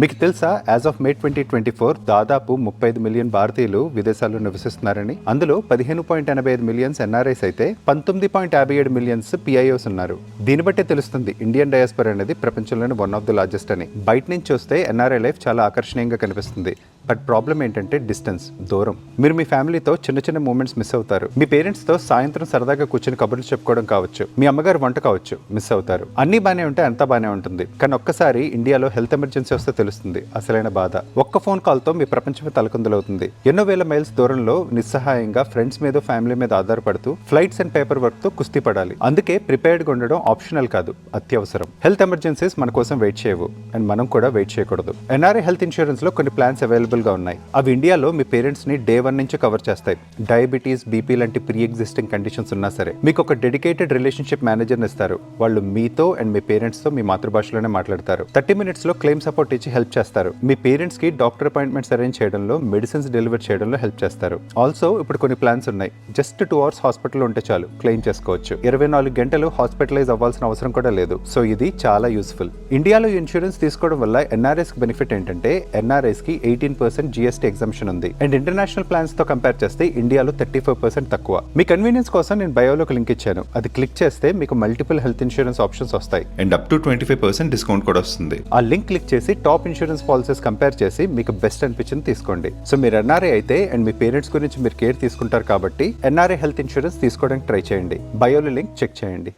మీకు తెలుసా as of May twenty twenty four దాదాపు ముప్పై ఐదు మిలియన్ భారతీయులు విదేశాల్లో నివసిస్తున్నారని? అందులో పదిహేను పాయింట్ ఎనభై ఐదు మిలియన్స్ ఎన్ఆర్ఐస్ అయితే పంతొమ్మిది పాయింట్ యాభై ఏడు మిలియన్స్ పిఐఓస్ ఉన్నారు. దీన్ని బట్టే తెలుస్తుంది ఇండియన్ డయాస్పర్ అనేది ప్రపంచంలోని వన్ ఆఫ్ ది లార్జెస్ట్ అని. బయట నుంచి చూస్తే ఎన్ఆర్ఐ లైఫ్ చాలా ఆకర్షణీయంగా కనిపిస్తుంది. బట్ ప్రాబ్లం ఏంటంటే డిస్టెన్స్ దూరం. మీరు మీ ఫ్యామిలీతో చిన్న చిన్న మూమెంట్స్ మిస్ అవుతారు. మీ పేరెంట్స్తో సాయంత్రం సరదాగా కూర్చొని కబుర్లు చెప్పుకోవడం కావచ్చు. మీ అమ్మగారు వంట కావచ్చు మిస్ అవుతారు. అన్ని బానే ఉంటే అంతా బానే ఉంటుంది. కానీ ఒక్కసారి ఇండియాలో హెల్త్ ఎమర్జెన్సీ వస్తే తెలుస్తుంది. అసలైన బాధ. ఒక్క ఫోన్ కాల్తో మీ ప్రపంచమే తలకుందలవుతుంది. ఎన్నో వేల మైల్స్ దూరంలో నిస్సహాయంగా ఫ్రెండ్స్ మీద ఫ్యామిలీ మీద ఆధారపడుతూ ఫ్లైట్స్ అండ్ పేపర్ వర్క్తో కుస్తీ పడాలి. అందుకే ప్రిపేర్డ్గా ఉండడం ఆప్షనల్ కాదు. అత్యవసరం. హెల్త్ ఎమర్జెన్సీస్ మన కోసం వెయిట్ చేయవు. అండ్ మనం కూడా వెయిట్ చేయకూడదు. ఎన్ఆర్ఐ హెల్త్ ఇన్సూరెన్స్లో కొన్ని ప్లాన్స్ అవైలబుల్ గా ఉన్నాయి. అవి ఇండియాలో మీ పేరెంట్స్ని డే వన్ నుంచి కవర్ చేస్తాయి. డయాబెటీస్ బీపీ లాంటి ప్రీ ఎగ్జిస్టింగ్ కండిషన్స్ ఉన్నా సరే. మీకు ఒక డెడికేటెడ్ రిలేషన్షిప్ మేనేజర్ ఇస్తారు. వాళ్ళు మీతో అండ్ మీ పేరెంట్స్తో మీ మాతృభాషలోనే మాట్లాడతారు. థర్టీ మినిట్స్లో క్లెయిమ్ సపోర్ట్ ఇచ్చి హెల్ప్ చేస్తారు. మీ పేరెంట్స్కి డాక్టర్ అపాయింట్మెంట్స్ అరేంజ్ చేయడంలో మెడిసిన్స్ డెలివర్ చేయడంలో హెల్ప్ చేస్తారు. ఆల్సో ఇప్పుడు కొన్ని ప్లాన్స్ ఉన్నాయి. జస్ట్ టూ అవర్స్ హాస్పిటల్ ఉంటే చాలు క్లెయిమ్ చేసుకోవచ్చు. ఇరవై నాలుగు గంటలు హాస్పిటలైజ్ అవ్వాల్సిన అవసరం కూడా లేదు. సో ఇది చాలా యూస్ఫుల్ ఇండియాలో ఇన్సూరెన్స్ తీసుకోవడం వల్ల ఎన్ఆర్ఎస్ బెనిఫిట్ ఏంటంటే ఎన్ఆర్ఎస్కి ఎయిటీన్ పర్సెంట్ జిఎస్టీ ఎగ్జామ్షన్ ఉంది. అండ్ ఇంటర్నేషనల్ ప్లాన్స్తో కంపేర్ చేస్తే ఇండియాలో థర్టీ ఫైవ్ పర్సెంట్ తక్కువ. మీ కన్వీనియన్స్ కోసం నేను బయోలో ఒక లింక్ ఇచ్చాను. అది క్లిక్ చేస్తే మీకు మల్టిపుల్ హెల్త్ ఇన్సూరెన్స్ ఆప్షన్స్ వస్తాయి. And up to twenty five percent discount కూడా వస్తుంది. ఆ లింక్ క్లిక్ చేసి టాప్ ఇన్సూరెన్స్ పాలసీస్ కంపేర్ చేసి మీకు బెస్ట్ అనిపించింది తీసుకోండి. సో మీరు ఎన్ఆర్ఐ అయితే అండ్ మీ పేరెంట్స్ గురించి మీరు కేర్ తీసుకుంటారు కాబట్టి ఎన్ఆర్ఐ హెల్త్ ఇన్సూరెన్స్ తీసుకోవడానికి ట్రై చేయండి. బయోలో లింక్ చెక్ చేయండి.